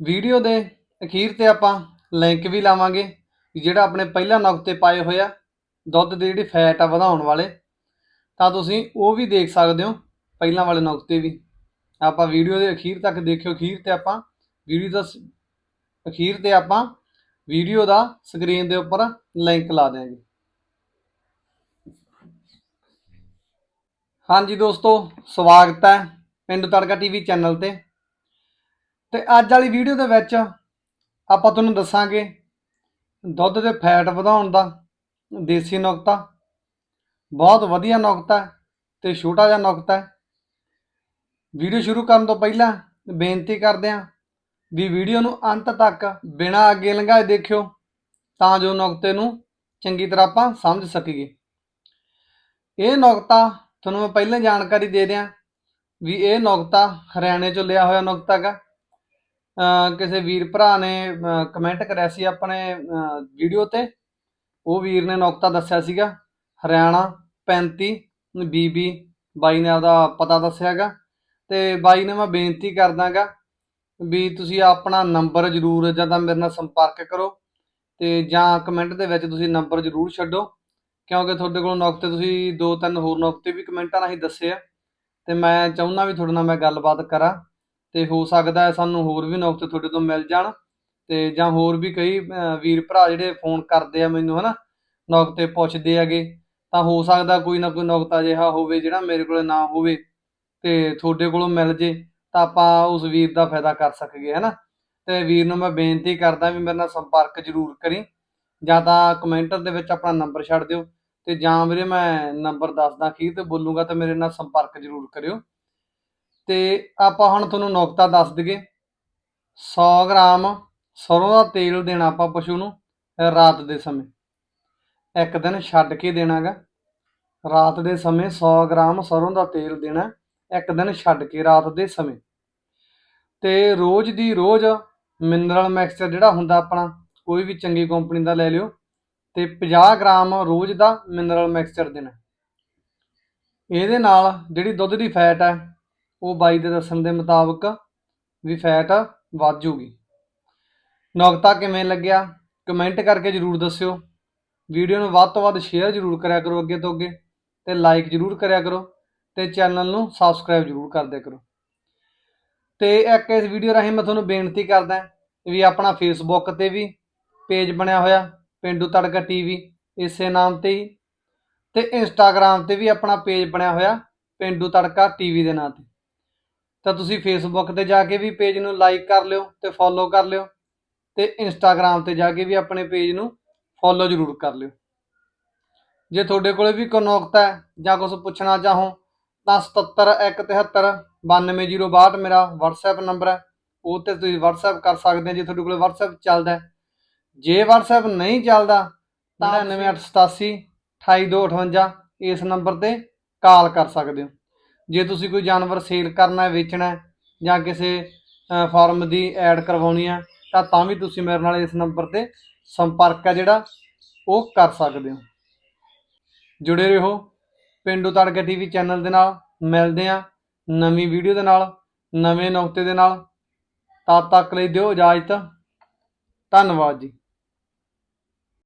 Video ਦੇ ਅਖੀਰ ਤੇ ਆਪਾਂ ਲਿੰਕ ਵੀ ਲਾਵਾਂਗੇ ਜਿਹੜਾ ਆਪਣੇ ਪਹਿਲਾਂ ਨੁਕਤੇ ਪਾਏ ਹੋਏ ਆ, ਦੁੱਧ ਦੀ ਜਿਹੜੀ ਫੈਟ ਆ ਵਧਾਉਣ ਵਾਲੇ, ਤਾਂ ਤੁਸੀਂ ਉਹ ਵੀ ਦੇਖ ਸਕਦੇ ਹੋ, ਪਹਿਲਾਂ ਵਾਲੇ ਨੁਕਤੇ ਵੀ। ਆਪਾਂ ਵੀਡੀਓ ਦੇ ਅਖੀਰ ਤੱਕ ਦੇਖਿਓ, ਅਖੀਰ ਤੇ ਆਪਾਂ ਵੀਡੀਓ ਦਾ ਅਖੀਰ ਤੇ ਆਪਾਂ ਵੀਡੀਓ ਦਾ ਸਕਰੀਨ ਦੇ ਉੱਪਰ ਲਿੰਕ ਲਾ ਦਿਆਂਗੇ। ਹਾਂਜੀ ਦੋਸਤੋ, ਸਵਾਗਤ ਹੈ ਪਿੰਡ ਤੜਕਾ ਟੀਵੀ ਚੈਨਲ ਤੇ। ਤੇ ਅੱਜ ਵਾਲੀ ਵੀਡੀਓ ਦੇ ਵਿੱਚ ਆਪਾਂ ਤੁਹਾਨੂੰ ਦੱਸਾਂਗੇ ਦੁੱਧ ਦੇ ਫੈਟ ਵਧਾਉਣ ਦਾ, ਦੇਸੀ ਨੁਕਤਾ। ਬਹੁਤ ਵਧੀਆ ਨੁਕਤਾ ਹੈ ਤੇ ਛੋਟਾ ਜਿਹਾ ਨੁਕਤਾ ਹੈ। ਵੀਡੀਓ ਸ਼ੁਰੂ ਕਰਨ ਤੋਂ ਪਹਿਲਾਂ ਬੇਨਤੀ ਕਰਦੇ ਹਾਂ ਵੀ ਵੀਡੀਓ ਨੂੰ ਅੰਤ ਤੱਕ ਬਿਨਾਂ ਅੱਗੇ ਲੰਘਾਏ ਦੇਖਿਓ ਤਾਂ ਜੋ ਨੁਕਤੇ ਨੂੰ ਚੰਗੀ ਤਰ੍ਹਾਂ ਆਪਾਂ ਸਮਝ ਸਕੀਏ। ਇਹ ਨੁਕਤਾ ਤੁਹਾਨੂੰ ਮੈਂ ਪਹਿਲਾਂ ਜਾਣਕਾਰੀ ਦੇ ਦਿਆਂ ਵੀ ਇਹ ਨੁਕਤਾ ਹਰਿਆਣੇ ਚੋਂ ਲਿਆ ਹੋਇਆ ਨੁਕਤਾ ਹੈਗਾ। ਕਿਸੇ ਵੀਰ ਭਰਾ ਨੇ ਕਮੈਂਟ ਕਰਿਆ ਸੀ ਆਪਣੇ ਵੀਡੀਓ ਤੇ। ਉਹ ਵੀਰ ਨੇ ਨੁਕਤਾ ਦੱਸਿਆ ਸੀਗਾ। ਹਰਿਆਣਾ 35 ਬੀਬੀ ਬਾਈ ਨੇ ਆਪਦਾ ਪਤਾ ਦੱਸਿਆਗਾ ਤੇ ਬਾਈ ਨੇ ਮੈਂ ਬੇਨਤੀ ਕਰਦਾਗਾ ਵੀ ਤੁਸੀਂ ਆਪਣਾ ਨੰਬਰ ਜ਼ਰੂਰ ਜਾਂ ਤਾਂ ਮੇਰੇ ਨਾਲ ਸੰਪਰਕ ਕਰੋ ਤੇ ਜਾਂ ਕਮੈਂਟ ਦੇ ਵਿੱਚ ਤੁਸੀਂ ਨੰਬਰ ਜ਼ਰੂਰ ਛੱਡੋ। ਕਿਉਂਕਿ ਤੁਹਾਡੇ ਕੋਲ ਨੁਕਤੇ ਤੁਸੀਂ ਦੋ ਤਿੰਨ ਹੋਰ ਨੁਕਤੇ ਵੀ ਕਮੈਂਟਾਂ ਰਾਹੀਂ ਦੱਸੇ ਆ। ਤੇ ਮੈਂ ਚਾਹੁੰਦਾ ਵੀ ਤੁਹਾਡੇ ਨਾਲ ਮੈਂ ਗੱਲਬਾਤ ਕਰਾਂ। ਅਤੇ ਹੋ ਸਕਦਾ ਹੈ ਸਾਨੂੰ ਹੋਰ ਵੀ ਨੁਕਤੇ ਤੁਹਾਡੇ ਤੋਂ ਮਿਲ ਜਾਣ ਅਤੇ ਜਾਂ ਹੋਰ ਵੀ ਕਈ ਵੀਰ ਭਰਾ ਜਿਹੜੇ ਫੋਨ ਕਰਦੇ ਆ ਮੈਨੂੰ ਹੈ ਨਾ ਨੁਕਤੇ ਪੁੱਛਦੇ ਹੈਗੇ, ਤਾਂ ਹੋ ਸਕਦਾ ਕੋਈ ਨਾ ਕੋਈ ਨੁਕਤਾ ਅਜਿਹਾ ਹੋਵੇ ਜਿਹੜਾ ਮੇਰੇ ਕੋਲ ਨਾ ਹੋਵੇ ਅਤੇ ਤੁਹਾਡੇ ਕੋਲੋਂ ਮਿਲ ਜੇ, ਤਾਂ ਆਪਾਂ ਉਸ ਵੀਰ ਦਾ ਫਾਇਦਾ ਕਰ ਸਕੀਏ ਹੈ ਨਾ ਅਤੇ ਵੀਰ ਨੂੰ ਮੈਂ ਬੇਨਤੀ ਕਰਦਾ ਵੀ ਮੇਰੇ ਨਾਲ ਸੰਪਰਕ ਜ਼ਰੂਰ ਕਰੀ, ਜਾਂ ਤਾਂ ਕਮੈਂਟਰ ਦੇ ਵਿੱਚ ਆਪਣਾ ਨੰਬਰ ਛੱਡ ਦਿਓ ਅਤੇ ਜਾਂ ਵੀਰੇ ਮੈਂ ਨੰਬਰ ਦੱਸਦਾ ਅਖੀਰ ਤੇ ਬੋਲੂੰਗਾ ਤਾਂ ਮੇਰੇ ਨਾਲ ਸੰਪਰਕ ਜ਼ਰੂਰ ਕਰਿਓ। ਤੇ ਆਪਾਂ ਹੁਣ ਤੁਹਾਨੂੰ ਨੁਕਤਾ ਦੱਸ ਦਈਏ। 100 ਗ੍ਰਾਮ ਸਰੋਂ ਦਾ ਤੇਲ ਦੇਣਾ ਆਪਾਂ ਪਸ਼ੂ ਨੂੰ ਰਾਤ ਦੇ ਸਮੇਂ। ਇੱਕ ਦਿਨ ਛੱਡ ਕੇ ਦੇਣਾਗਾ। ਰਾਤ ਦੇ ਸਮੇਂ 100 ਗ੍ਰਾਮ ਸਰੋਂ ਦਾ ਤੇਲ ਦੇਣਾ, ਇੱਕ ਦਿਨ ਛੱਡ ਕੇ ਰਾਤ ਦੇ ਸਮੇਂ। ਤੇ ਰੋਜ਼ ਦੀ ਰੋਜ਼ ਮਿਨਰਲ ਮਿਕਸਚਰ ਜਿਹੜਾ ਹੁੰਦਾ ਆਪਣਾ, ਕੋਈ ਵੀ ਚੰਗੀ ਕੰਪਨੀ ਦਾ ਲੈ ਲਿਓ, ਤੇ 50 ਗ੍ਰਾਮ ਰੋਜ਼ ਦਾ ਮਿਨਰਲ ਮਿਕਸਚਰ ਦੇਣਾ। ਇਹਦੇ ਨਾਲ ਜਿਹੜੀ ਦੁੱਧ ਦੀ ਫੈਟ ਹੈ ਉਹ ਬਾਈ ਦੇ ਦੱਸਣ ਦੇ ਮੁਤਾਬਕ ਵੀ ਫੈਟ ਵੱਧ ਜੂਗੀ ਨੁਕਤਾ ਕਿਵੇਂ ਲੱਗਿਆ? ਕਮੈਂਟ ਕਰਕੇ ਜਰੂਰ ਦੱਸਿਓ। ਵੀਡੀਓ ਨੂੰ ਵੱਧ ਤੋਂ ਵੱਧ ਸ਼ੇਅਰ ਜਰੂਰ ਕਰਿਆ ਕਰੋ ਅੱਗੇ ਤੋਂ ਅੱਗੇ ਤੇ ਲਾਈਕ ਜਰੂਰ ਕਰਿਆ ਕਰੋ ਤੇ ਚੈਨਲ ਨੂੰ ਸਬਸਕ੍ਰਾਈਬ ਜਰੂਰ ਕਰਦੇ ਕਰੋ। ਤੇ ਇੱਕ ਇਸ ਵੀਡੀਓ ਰਾਹੀਂ ਮੈਂ ਤੁਹਾਨੂੰ ਬੇਨਤੀ ਕਰਦਾ ਵੀ ਆਪਣਾ ਫੇਸਬੁੱਕ ਤੇ ਵੀ ਪੇਜ ਬਣਿਆ ਹੋਇਆ, ਪਿੰਡੂ ਤੜਕਾ ਟੀਵੀ ਇਸੇ ਨਾਮ ਤੇ ਹੀ। ਤੇ ਇੰਸਟਾਗ੍ਰam ਤੇ ਵੀ ਆਪਣਾ ਪੇਜ ਬਣਿਆ ਹੋਇਆ, ਪਿੰਡੂ ਤੜਕਾ ਟੀਵੀ ਦੇ ਨਾਂ ਤੇ। ਤਾਂ ਤੁਸੀਂ ਫੇਸਬੁੱਕ ਤੇ ਜਾ ਕੇ ਵੀ ਪੇਜ ਨੂੰ ਲਾਈਕ ਕਰ ਲਿਓ ਤੇ ਫੋਲੋ ਕਰ ਲਿਓ ਤੇ ਇੰਸਟਾਗ੍ਰam ਤੇ ਜਾ ਕੇ ਵੀ ਆਪਣੇ ਪੇਜ ਨੂੰ ਫੋਲੋ ਜ਼ਰੂਰ ਕਰ ਲਿਓ। ਜੇ ਤੁਹਾਡੇ ਕੋਲੇ ਵੀ ਕੋਈ ਨੁਕਤਾ ਹੈ ਜਾਂ ਕੁਝ ਪੁੱਛਣਾ ਚਾਹੋ ਤਾਂ 77173 92062 ਮੇਰਾ WhatsApp ਨੰਬਰ ਹੈ। ਉਹ ਤੇ ਤੁਸੀਂ WhatsApp ਕਰ ਸਕਦੇ ਹੋ ਜੇ ਤੁਹਾਡੇ ਕੋਲੇ WhatsApp ਚੱਲਦਾ ਹੈ। ਜੇ WhatsApp ਨਹੀਂ ਚੱਲਦਾ ਤਾਂ 9887 28258 ਇਸ ਨੰਬਰ ਤੇ ਕਾਲ ਕਰ ਸਕਦੇ ਹੋ। ਜੇ ਤੁਸੀਂ ਕੋਈ ਜਾਨਵਰ ਸੇਲ ਕਰਨਾ ਹੈ, ਵੇਚਣਾ ਹੈ ਜਾਂ ਕਿਸੇ ਫਾਰਮ ਦੀ ਐਡ ਕਰਵਾਉਣੀ ਹੈ, ਤਾਂ ਤਾਂ ਵੀ ਤੁਸੀਂ ਮੇਰੇ ਨਾਲ ਇਸ ਨੰਬਰ ਤੇ ਸੰਪਰਕ ਹੈ ਜਿਹੜਾ ਉਹ ਕਰ ਸਕਦੇ ਹੋ। ਜੁੜੇ ਰਹੋ ਪਿੰਡੂ ਤੜਕਾ ਟੀਵੀ ਚੈਨਲ ਦੇ ਨਾਲ। ਮਿਲਦੇ ਆ ਨਵੀਂ ਵੀਡੀਓ ਦੇ ਨਾਲ, ਨਵੇਂ ਨੁਕਤੇ ਦੇ ਨਾਲ। ਤਦ ਤੱਕ ਲਈ ਦਿਓ ਇਜਾਜ਼ਤ। ਧੰਨਵਾਦ ਜੀ।